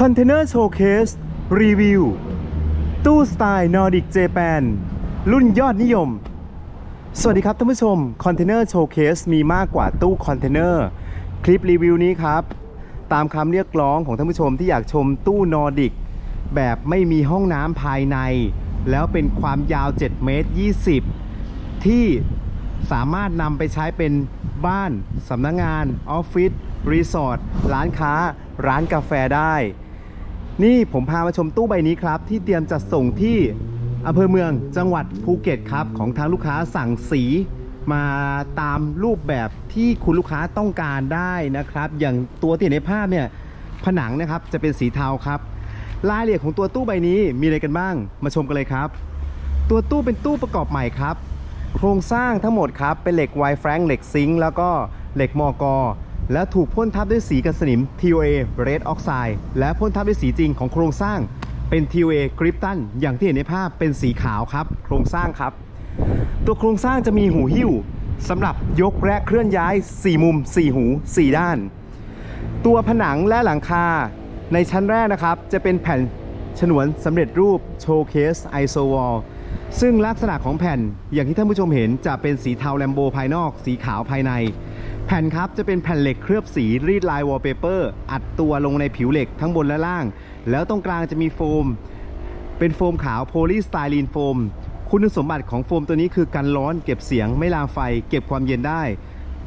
คอนเทนเนอร์โชว์เคสรีวิว ตู้สไตล์นอร์ดิกเจแปนรุ่นยอดนิยม สวัสดีครับท่านผู้ชมคอนเทนเนอร์โชว์เคสมีมากกว่าตู้คอนเทนเนอร์คลิปรีวิวนี้ครับ ตามคำเรียกร้องของท่านผู้ชมที่อยากชมตู้นอร์ดิกแบบไม่มีห้องน้ำภายใน แล้วเป็นความยาว 7 เมตร 20 ที่สามารถนำไปใช้เป็นบ้านสำนักงงาน ออฟฟิศรีสอร์ทร้านค้า ร้านกาแฟได้ นี่ผมพามาชมตู้ใบนี้ครับ ที่เตรียมจัดส่งที่อำเภอเมืองจังหวัดภูเก็ตครับ ของทางลูกค้าสั่งสีมาตามรูปแบบที่คุณลูกค้าต้องการได้นะครับ อย่างตัวที่เห็นในภาพเนี่ยผนังนะครับจะเป็นสีเทาครับ รายละเอียดของตัวตู้ใบนี้มีอะไรกันบ้าง มาชมกันเลยครับ ตัวตู้เป็นตู้ประกอบใหม่ครับ โครงสร้างทั้งหมดครับเป็นเหล็กไวแฟรงเหล็กซิงค์แล้วก็เหล็กมอกอ และถูกพ่นทับด้วยสีกันสนิม TOA Red Oxide และพ่นทับด้วยสีจริงของโครงสร้างเป็น TOA Krypton อย่างที่เห็นในภาพเป็นสีขาวครับ โครงสร้างครับ ตัวโครงสร้างจะมีหูหิ้วสำหรับยกและเคลื่อนย้าย 4 มุม 4 หู 4 ด้าน ตัวผนังและหลังคาในชั้นแรกนะครับ จะเป็นแผ่นฉนวนสำเร็จรูปโชว์เคสไอโซวอลซึ่งลักษณะของแผ่นอย่างที่ท่านผู้ชมเห็นจะเป็นสีเทาแลมโบภายนอก สีขาวภายใน ผ่นครับจะเป็นแผ่นเหล็กเคลือบสีรีดลายวอลเปเปอร์อัดตัวลงในผิวเหล็กทั้งบนและล่าง แล้วตรงกลางจะมีโฟม เป็นโฟมขาวโพลีสไตรีนโฟม คุณสมบัติของโฟมตัวนี้คือกันร้อนเก็บเสียงไม่ลามไฟ เก็บความเย็นได้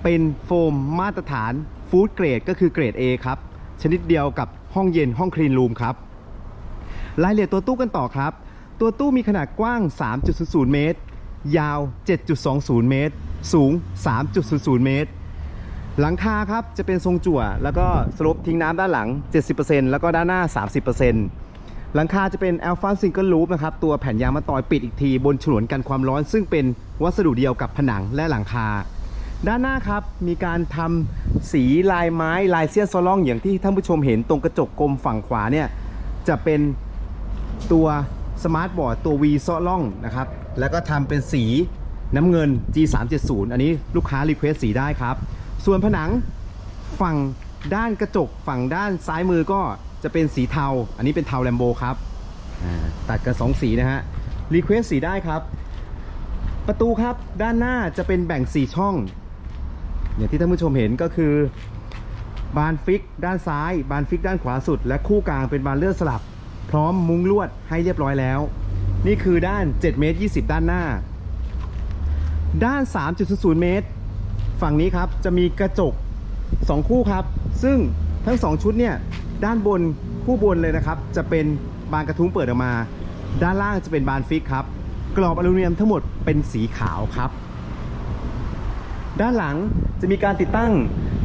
เป็นโฟมมาตรฐานฟู้ดเกรดก็คือเกรด A ครับ ชนิดเดียวกับห้องเย็นห้องคลีนรูมครับรายละเอียดตัวตู้กันต่อครับ ตัวตู้มีขนาดกว้าง 3.00 เมตร ยาว 7.20 เมตร สูง 3.00 เมตร หลังคาครับจะเป็นทรงจั่ว แล้วก็สลบทิ้งน้ำด้านหลัง 70%แล้วก็ด้านหน้า 30%หลังคาจะเป็น Alpha Single Loop นะครับ ตัวแผ่นยางมะตอยปิดอีกที บนฉนวนกันความร้อน ซึ่งเป็นวัสดุเดียวกับผนังและหลังคา ด้านหน้าครับ มีการทำสีลายไม้ลายเสี้ยนโซล่องอย่างที่ท่านผู้ชมเห็นตรงกระจกกลมฝั่งขวาเนี่ยจะเป็นตัวสมาร์ทบอร์ดตัว V ซอล่องนะครับแล้วก็ทำเป็นสีน้ำเงิน G370 อันนี้ลูกค้ารีเควสสีได้ครับ ส่วนผนังฝั่งด้านกระจกฝั่งด้านซ้ายมือก็จะเป็นสีเทา อันนี้เป็นเทาแลมโบครับอ่าตัดกันสองสีนะฮะรีเควสสีได้ครับ ประตูครับด้านหน้าจะเป็นแบ่ง 4 ช่อง อย่างที่ท่านผู้ชมเห็นก็คือบานฟิกด้านซ้าย บานฟิกด้านขวาสุด และคู่กลางเป็นบานเลื่อนสลับ พร้อมมุ้งลวดให้เรียบร้อยแล้ว นี่คือด้าน7เมตร20 ด้านหน้า ด้าน 3.00 เมตร ฝั่งนี้ครับจะมีกระจก 2 คู่ครับ ซึ่งทั้ง 2 ชุดเนี่ยด้านบนคู่บนเลยนะครับ จะเป็นบานกระทุ้งเปิดออกมา ด้านล่างจะเป็นบานฟิกครับ กรอบอลูมิเนียมทั้งหมดเป็นสีขาวครับ ด้านหลังจะมีการติดตั้ง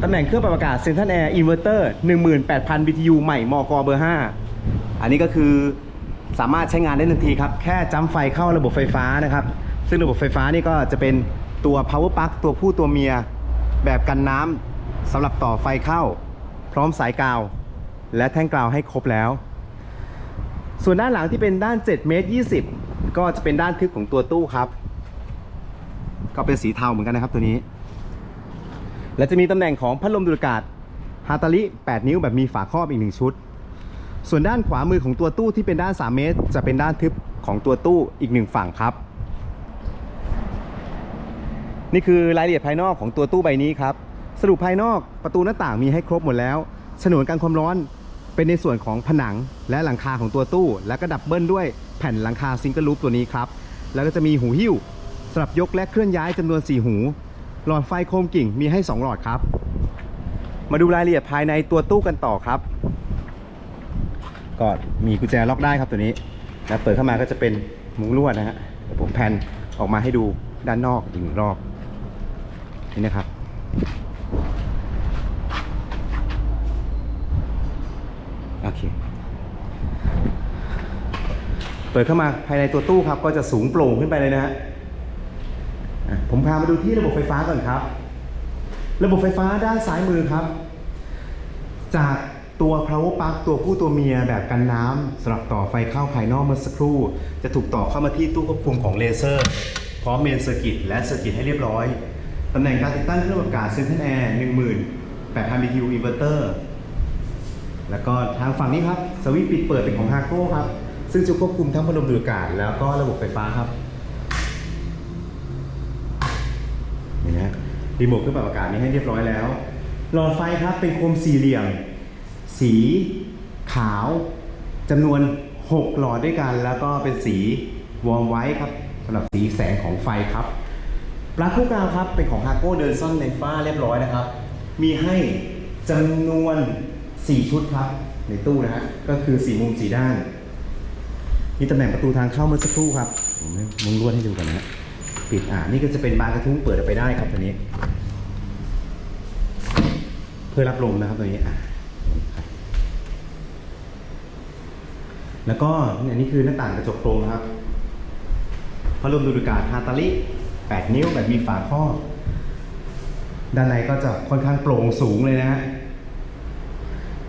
ตำแหน่งเครื่องปรับอากาศเซ็นทรัลแอร์อินเวอร์เตอร์18,000 BTU ใหม่มกเบอร์ 5 อันนี้ก็คือสามารถใช้งานได้ทันทีครับ แค่จำไฟเข้าระบบไฟฟ้านะครับ ซึ่งระบบไฟฟ้านี่ก็จะเป็น ตัว power plug ตัวผู้ตัวเมีย แบบกันน้ำสำหรับต่อไฟเข้า พร้อมสายกาว และแท่งกาวให้ครบแล้ว ส่วนด้านหลังที่เป็นด้าน7เมตร20 ก็จะเป็นด้านทึบของตัวตู้ครับ ก็เป็นสีเทาเหมือนกันนะครับตัวนี้ และจะมีตำแหน่งของพัดลมดูดอากาศฮาตาลิ 8 นิ้วแบบมีฝาครอบอีกหนึ่งชุด ส่วนด้านขวามือของตัวตู้ที่เป็นด้าน 3 เมตร จะเป็นด้านทึบของตัวตู้อีกหนึ่งฝั่งครับ นี่คือรายละเอียดภายนอกของตัวตู้ใบนี้ครับ สรุปภายนอกประตูหน้าต่างมีให้ครบหมดแล้ว ฉนวนกันความร้อนเป็นในส่วนของผนังและหลังคาของตัวตู้ แล้วก็ดับเบิลด้วยแผ่นหลังคาซิงเกิลลูปตัวนี้ครับ แล้วก็จะมีหูหิ้วสำหรับยกและเคลื่อนย้ายจำนวน 4 หู หลอดไฟโคมกิ่งมีให้ 2 หลอดครับ มาดูรายละเอียดภายในตัวตู้กันต่อครับ ก็มีกุญแจล็อกได้ครับตัวนี้ แล้วเปิดเข้ามาก็จะเป็นมุ้งลวดนะฮะผมแผ่นออกมาให้ดูด้านนอกอีกหนึ่งรอบ นี่นะครับ โอเค เปิดเข้ามาภายในตัวตู้ครับ ก็จะสูงโปร่งขึ้นไปเลยนะฮะผมพามาดูที่ระบบไฟฟ้าก่อนครับ ระบบไฟฟ้าด้านซ้ายมือครับ จากตัว power plug ตัวผู้ตัวเมียแบบกันน้ำสำหรับต่อไฟเข้าภายนอกเมื่อสักครู่ จะถูกต่อเข้ามาที่ตู้ควบคุมของเลเซอร์ พร้อมเมนเซอร์กิตและเซอร์กิตให้เรียบร้อย ตำแหน่งการติดตั้งเครื่องปรับอากาศเซนทรัลแอร์18,000 BTU อินเวอร์เตอร์แล้วก็ทางฝั่งนี้ครับ สวิตช์ปิดเปิดเป็นของฮาโก้ครับ ซึ่งจะควบคุมทั้งพัดลมดูดอากาศ แล้วก็ระบบไฟฟ้าครับนี่นะรีโมทเครื่องปรับอากาศนี้ให้เรียบร้อยแล้ว หลอดไฟครับเป็นโคมสี่เหลี่ยม สีขาวจำนวน 6 หลอดด้วยกัน แล้วก็เป็นสีวอร์มไว้ครับสำหรับสีแสงของไฟครับ ปลั๊กคู่กางครับเป็นของฮาโก้เดินซ่อนเลนฟ้าเรียบร้อยนะครับ มีให้จำนวน 4 ชุดครับ ในตู้นะฮะก็คือ 4 มุม 4 ด้าน มีตำแหน่งประตูทางเข้าเมื่อสักครู่ครับผมมุงลวดให้ดูกันนะปิดอ่านี่ก็จะเป็นบานกระทุ้งเปิดออกไปได้ครับตัวนี้ เพื่อรับลมนะครับตัวนี้อะแล้วก็อันนี้คือหน้าต่างกระจกโครงนะครับพัดลมดูดอากาศฮาตาลิ 8 นิ้วแบบมีฝาครอบ ด้านในก็จะค่อนข้างโปร่งสูงเลยนะฮะ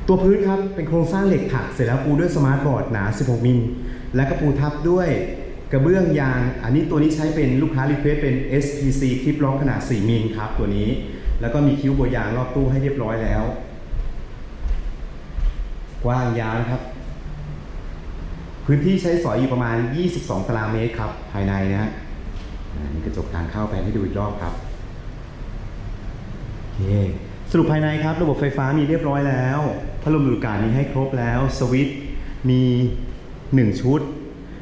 ตัวพื้นครับเป็นโครงสร้างเหล็กถักเสร็จแล้วปูด้วยสมาร์ทบอร์ดหนา 16 มิล และก็ปูทับด้วยกระเบื้องยาง อันนี้ตัวนี้ใช้เป็นลูกค้ารีเควสเป็น SPC คลิปล็อกขนาด 4 มิลครับตัวนี้ แล้วก็มีคิ้วบัวยางรอบตู้ให้เรียบร้อยแล้ว กว้างยาวนะครับพื้นที่ใช้สอยอยู่ประมาณ 22 ตารางเมตรครับ ภายในนะฮะ มีกระจกทางเข้าไปให้ดูอีกรอบครับโอเคสรุปภายในครับ ระบบไฟฟ้ามีเรียบร้อยแล้วพัดลมดูดอากาศมีให้ครบแล้ว สวิตช์มี 1 ชุด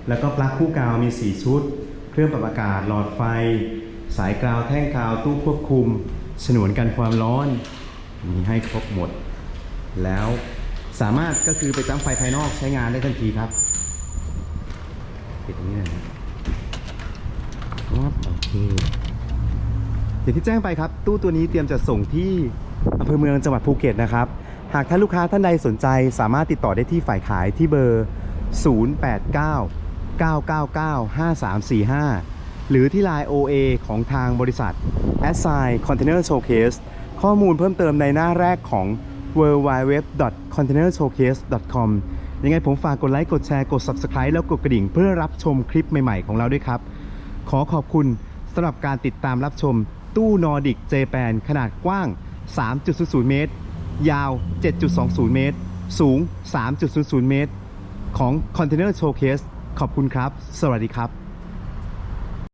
แล้วก็ปลั๊กคู่กาวมี 4 ชุด เครื่องปรับอากาศหลอดไฟ สายกาวแท่งกาวตู้ควบคุมฉนวนกันความร้อน มีให้ครบหมด แล้วสามารถก็คือไปจ้ำไฟภายนอกใช้งานได้ทันทีครับปิดตรงนี้หนอยนะ ครับโอเคอย่างที่แจ้งไปครับ ตู้ตัวนี้เตรียมจะส่งที่อำเภอเมืองจังหวัดภูเก็ตนะครับ หากท่านลูกค้าท่านใดสนใจสามารถติดต่อได้ที่ฝ่ายขายที่เบอร์ 089 999 5345 หรือที่ Line OA ของทางบริษัท a s s i g n Container Showcase ข้อมูลเพิ่มเติมในหน้าแรกของ w w w c o n t a i n e r s h o w c a s e c o m ยังไงผมฝากกดไลค์ กดแชร์ กด Subscribe แล้วกดกระดิ่งเพื่อรับชมคลิปใหม่ ๆ ของเราด้วยครับ ขอขอบคุณสำหรับการติดตามรับชมตู้นอร์ดิกเจแปนขนาดกว้าง 3.00 เมตร ยาว 7.20 เมตร สูง 3.00 เมตร ของ Container Showcase ขอบคุณครับ สวัสดีครับ